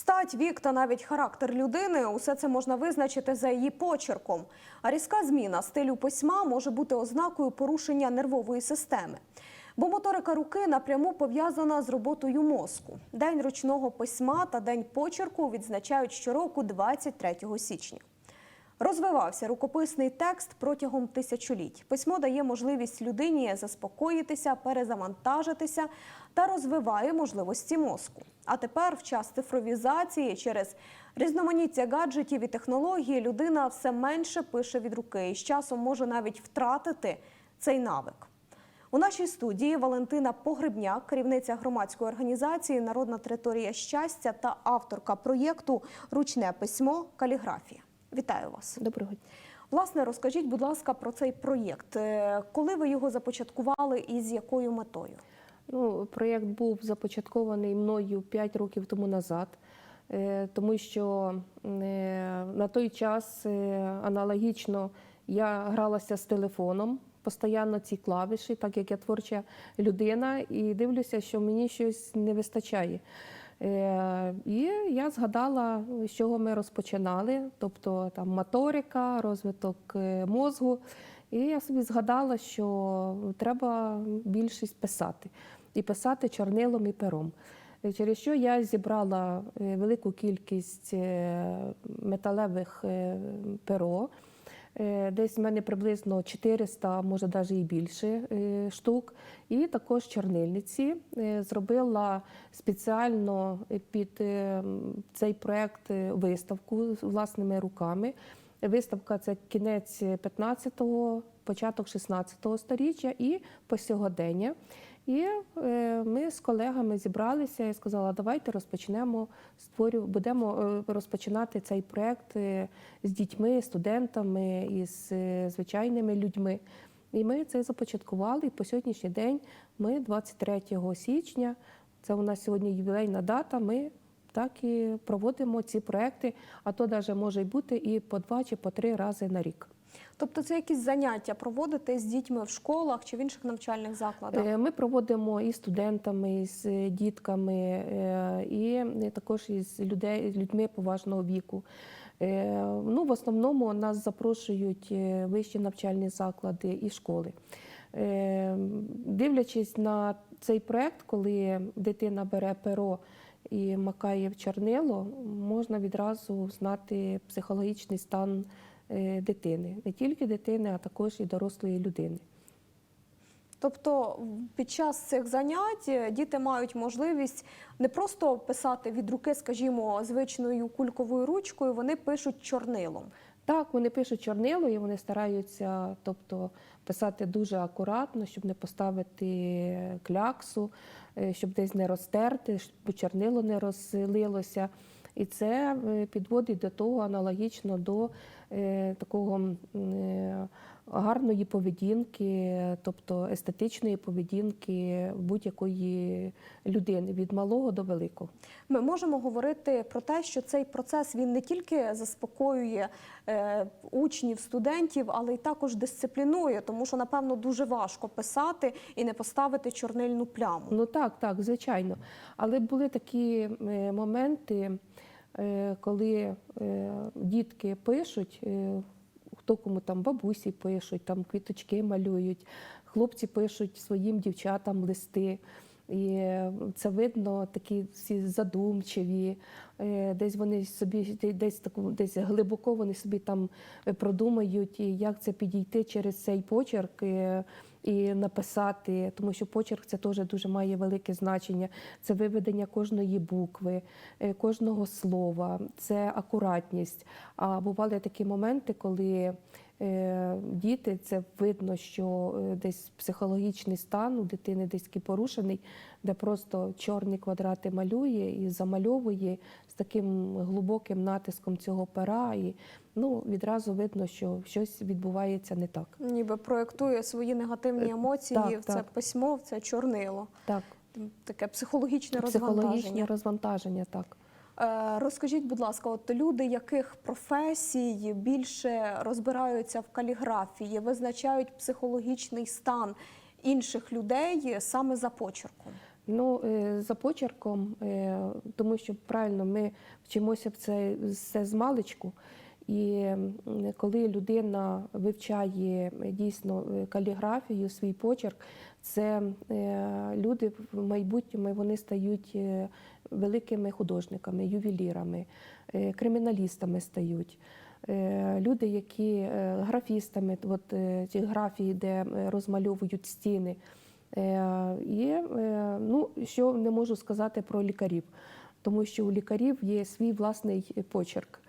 Стать, вік та навіть характер людини усе це можна визначити за її почерком. А різка зміна стилю письма може бути ознакою порушення нервової системи. Бо моторика руки напряму пов'язана з роботою мозку. День ручного письма та день почерку відзначають щороку 23 січня. Розвивався рукописний текст протягом тисячоліть. Письмо дає можливість людині заспокоїтися, перезавантажитися та розвиває можливості мозку. А тепер, в час цифровізації, через різноманіття гаджетів і технологій, людина все менше пише від руки і з часом може навіть втратити цей навик. У нашій студії Валентина Погребняк, керівниця громадської організації Народна територія щастя та авторка проєкту Ручне письмо каліграфія. Вітаю вас. Доброго дня. Власне, розкажіть, будь ласка, про цей проєкт. Е, Коли ви його започаткували і з якою метою? Ну, проєкт був започаткований мною 5 років тому назад, е, тому що е, на той час аналогічно я гралася з телефоном, постійно ці клавіші, так як я творча людина, і дивлюся, що мені щось не вистачає. Е, І я згадала, з чого ми розпочинали, тобто там моторика, розвиток е, мозку. І я собі згадала, що треба більшість писати. І писати чорнилом і пером. Е, Через що я зібрала велику кількість металевих перо. Е, Десь в мене приблизно 400, може навіть і більше е, штук. І також чорнильниці Е, зробила спеціально під цей проект виставку власними руками. Виставка це кінець 15-го, початок 16-го сторіччя і по сьогодення. І е, ми з колегами зібралися і сказала, давайте розпочнемо створю, будемо е, розпочинати цей проект е, з дітьми, студентами і з звичайними людьми. І ми це започаткували. І по сьогоднішній день ми 23 січня, це у нас сьогодні ювілейна дата. Ми так і проводимо ці проекти, а то навіть може бути і по два чи по три рази на рік. Тобто, це якісь заняття проводити з дітьми в школах чи в інших навчальних закладах? Е, Ми проводимо і студентами, і з е, дітками, е, і також із людей, людьми поважного віку. Ну, в основному нас запрошують вищі навчальні заклади і школи. Дивлячись на цей проект, коли дитина бере перо і макає в чорнило, можна відразу знати психологічний стан дитини, не тільки дитини, а також і дорослої людини. Тобто, під час цих занять е, діти мають можливість не просто писати від руки, скажімо, звичною кульковою ручкою, вони пишуть чорнилом. Так, вони пишуть чорнило і вони стараються, тобто писати дуже акуратно, щоб не поставити кляксу, е, щоб десь не розтерти, щоб чорнило не розлилося. І це е, підводить до того аналогічно до е, такого е, гарної поведінки, тобто естетичної поведінки будь-якої людини від малого до великого. Ми можемо говорити про те, що цей процес він не тільки заспокоює е, учнів, студентів, але й також дисциплінує, тому що напевно дуже важко писати і не поставити чорнильну пляму. Ну так, так, звичайно. Але були такі е, моменти, е, коли е, дітки пишуть, е, хто кому там бабусі пишуть, там квіточки малюють, хлопці пишуть своїм дівчатам листи. І е, це видно, такі всі задумчиві, е, десь вони собі десь таку, десь глибоко вони собі там е, продумають, як це підійти через цей почерк е, і написати, тому що почерк це теж дуже має велике значення. Це виведення кожної букви, е, кожного слова, це акуратність. А бували такі моменти, коли діти, це видно, що е, десь психологічний стан у дитини десь порушений, де просто чорні квадрати малює і замальовує з таким глибоким натиском цього пера. І ну, відразу видно, що щось відбувається не так. Ніби проєктує свої негативні емоції так, в це так. письмо, в це чорнило. Так, Таке психологічне психологічне розвантаження. розвантаження, так. Е, Розкажіть, будь ласка, от люди, яких професій більше розбираються в каліграфії, визначають психологічний стан інших людей саме за почерком? Ну, е, за почерком, е, тому що правильно ми вчимося в це з маличку. І коли людина вивчає е, дійсно е, каліграфію, свій почерк, це е, люди в майбутньому вони стають великими художниками, ювелірами, криміналістами стають. Люди, які графістами, от ті графії, де розмальовують стіни. І ну, що не можу сказати про лікарів, тому що у лікарів є свій власний почерк.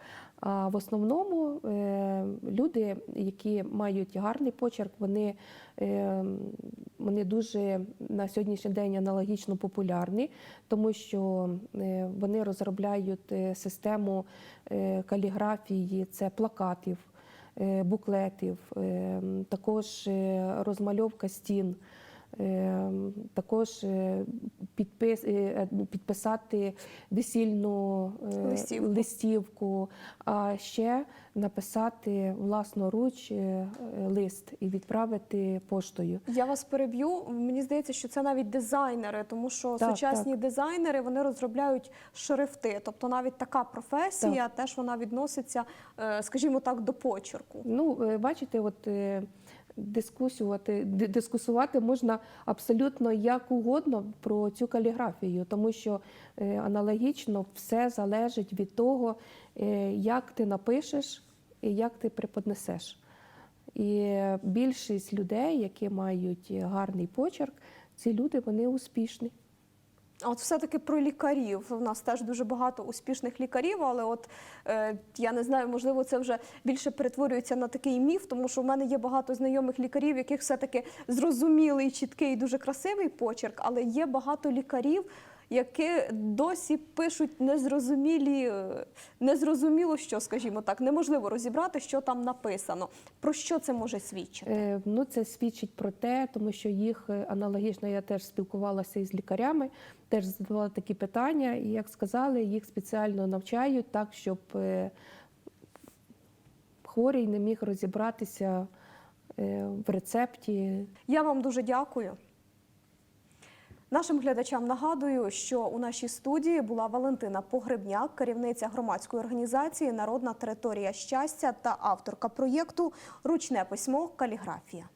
А в основному е, люди, які мають гарний почерк, вони, е, вони дуже на сьогоднішній день аналогічно популярні, тому що е, вони розробляють систему каліграфії, це плакатів, буклетів, також розмальовка стін. Е, Також е, підпис, е, підписати весільну е, Листівку. листівку, а ще написати власноруч е, лист і відправити поштою. Я вас переб'ю. Мені здається, що це навіть дизайнери, тому що Так, сучасні дизайнери вони розробляють шрифти. Тобто навіть така професія теж вона відноситься, е, скажімо так, до почерку. Ну, е, бачите, от е, дискусувати, дискусувати можна абсолютно як угодно про цю каліграфію, тому що е, аналогічно все залежить від того, е, як ти напишеш і як ти преподнесеш. І більшість людей, які мають гарний почерк, ці люди вони успішні. От все-таки про лікарів. У нас теж дуже багато успішних лікарів, але от е, я не знаю, можливо, це вже більше перетворюється на такий міф, тому що в мене є багато знайомих лікарів, яких все-таки зрозумілий, чіткий, дуже красивий почерк, але є багато лікарів. Які досі пишуть незрозумілі, е, незрозуміло, що, скажімо так, неможливо розібрати, що там написано. Про що це може свідчити? Е, Ну, це свідчить про те, тому що їх е, аналогічно я теж спілкувалася із лікарями, теж задавала такі питання, і як сказали, їх спеціально навчають так, щоб е, хворий не міг розібратися е, в рецепті. Я вам дуже дякую. Нашим глядачам нагадую, що у нашій студії була Валентина Погребняк, керівниця громадської організації Народна територія щастя та авторка проєкту Ручне письмо Каліграфія.